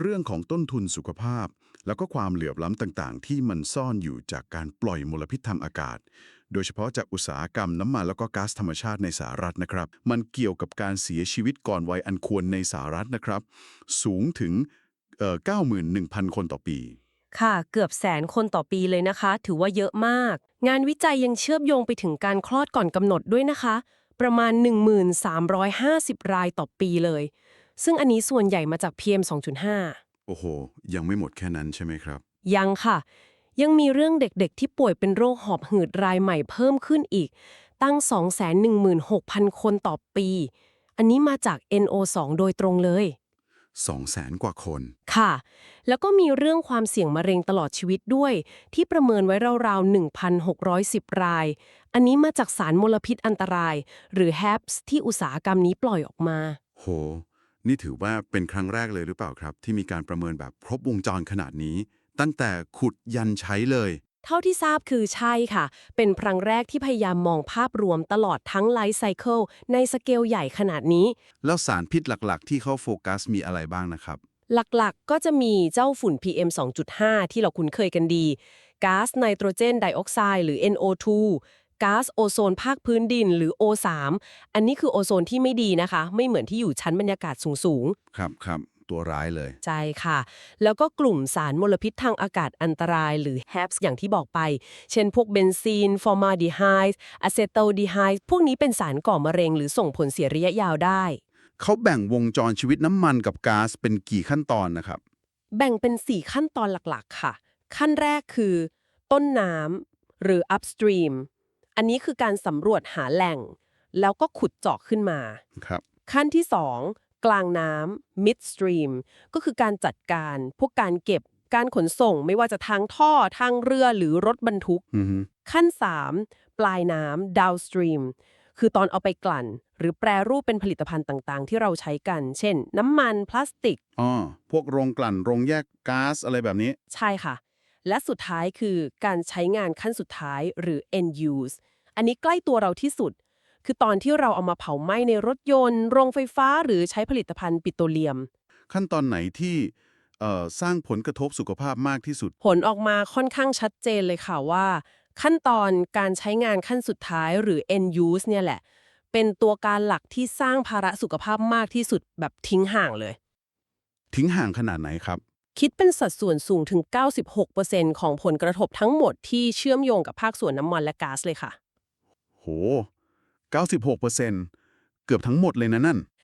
เรื่องของต้นทุนสุขภาพ แล้วก็ความเหลื่อมล้ำต่างๆ ที่มันซ่อนอยู่จากการปล่อยมลพิษทางอากาศ โดยเฉพาะจากอุตสาหกรรมน้ำมันแล้วก็ก๊าซธรรมชาติในสหรัฐนะครับ มันเกี่ยวกับการเสียชีวิตก่อนวัยอันควรในสหรัฐนะครับ สูงถึงเอ่อ91,000 คนต่อปี ค่ะ เกือบแสนคนต่อปีเลยนะคะ ถือว่าเยอะมาก งานวิจัยยังเชื่อมโยงไปถึงการคลอดก่อนกำหนดด้วยนะคะ ประมาณ 1350 รายต่อปีเลย ซึ่งอันนี้ส่วนใหญ่มาจาก PM 2.5 โอ้โห ยังไม่หมดแค่นั้นใช่ไหมครับ ยังค่ะ ยังมีเรื่องเด็กๆ ที่ป่วยเป็นโรคหอบหืดรายใหม่เพิ่มขึ้นอีก ตั้ง 216,000 คนต่อปี อันนี้มาจาก NO2 โดยตรงเลย 200,000 กว่าคน ค่ะ แล้วก็มีเรื่องความเสี่ยงมะเร็งตลอดชีวิตด้วย ที่ประเมินไว้ราวๆ 1,610 ราย อันนี้มาจากสารมลพิษอันตราย หรือ HAPS ที่อุตสาหกรรมนี้ปล่อยออกมา โห นี่ถือว่าเป็นครั้งแรกเลยหรือเปล่าครับ ที่มีการประเมินแบบครบวงจรขนาดนี้ ตั้งแต่ขุดยันใช้เลย เท่าที่ทราบคือใช่ค่ะ เป็นครั้งแรกที่พยายามมองภาพรวมตลอดทั้งไลฟ์ไซเคิลในสเกลใหญ่ขนาดนี้ แล้วสารพิษหลักๆ ที่เขาโฟกัสมีอะไรบ้างนะครับ หลักๆ ก็จะมีเจ้าฝุ่น PM 2.5 ที่เราคุ้นเคยกันดีก๊าซไนโตรเจนไดออกไซด์หรือ NO2 ก๊าซโอโซนภาคพื้นดินหรือ O3 อันนี้คือโอโซนที่ไม่ดีนะคะ ไม่เหมือนที่อยู่ชั้นบรรยากาศสูงครับครับตัวร้ายเลย ๆ ใช่ค่ะ แล้วก็กลุ่มสารมลพิษทางอากาศอันตรายหรือ HAPS อย่างที่บอกไป เช่นพวกเบนซีน ฟอร์มาดีไฮด์อะเซโตดีไฮด์พวกนี้เป็นสารก่อมะเร็งหรือส่งผลเสียระยะยาวได้ เขาแบ่งวงจรชีวิตน้ำมันกับก๊าซเป็นกี่ขั้นตอนนะครับ แบ่งเป็น 4 ขั้นตอนหลักๆ ค่ะ ขั้นแรกคือ ต้นน้ำหรือ upstream อันนี้คือการสำรวจหาแหล่ง แล้วก็ขุดเจาะขึ้นมา ครับ ขั้นที่ 2 กลางน้ำ midstream ก็คือการจัดการ พวกการเก็บ การขนส่ง ไม่ว่าจะทางท่อ ทางเรือ หรือรถบรรทุก อือฮึขั้น 3 ปลายน้ำ downstream คือตอนเอาไปกลั่น หรือแปรรูปเป็นผลิตภัณฑ์ต่างๆ ที่เราใช้กัน เช่น น้ำมัน พลาสติก อ๋อพวกโรงกลั่นโรงแยกก๊าซอะไรแบบนี้ ใช่ค่ะ และสุดท้ายคือการใช้งานขั้นสุดท้ายหรือ end use อันนี้ใกล้ตัวเราที่สุด คือตอนที่เราเอามาเผาไหม้ในรถยนต์ โรงไฟฟ้า หรือใช้ผลิตภัณฑ์ปิโตรเลียม ขั้นตอนไหนที่เอ่อสร้างผลกระทบสุขภาพมากที่สุด ผลออกมาค่อนข้างชัดเจนเลยค่ะว่า ขั้นตอนการใช้งานขั้นสุดท้ายหรือ end use เนี่ยแหละ เป็นตัวการหลักที่สร้างภาระสุขภาพมากที่สุดแบบทิ้งห่างเลย ทิ้งห่างขนาดไหนครับ คิดเป็นสัดส่วนสูงถึง 96%ของผลกระทบทั้งหมดที่เชื่อมโยงกับภาคส่วนน้ำมันและก๊าซเลยค่ะ โห 96%เกือบทั้งหมดเลยนะนั่น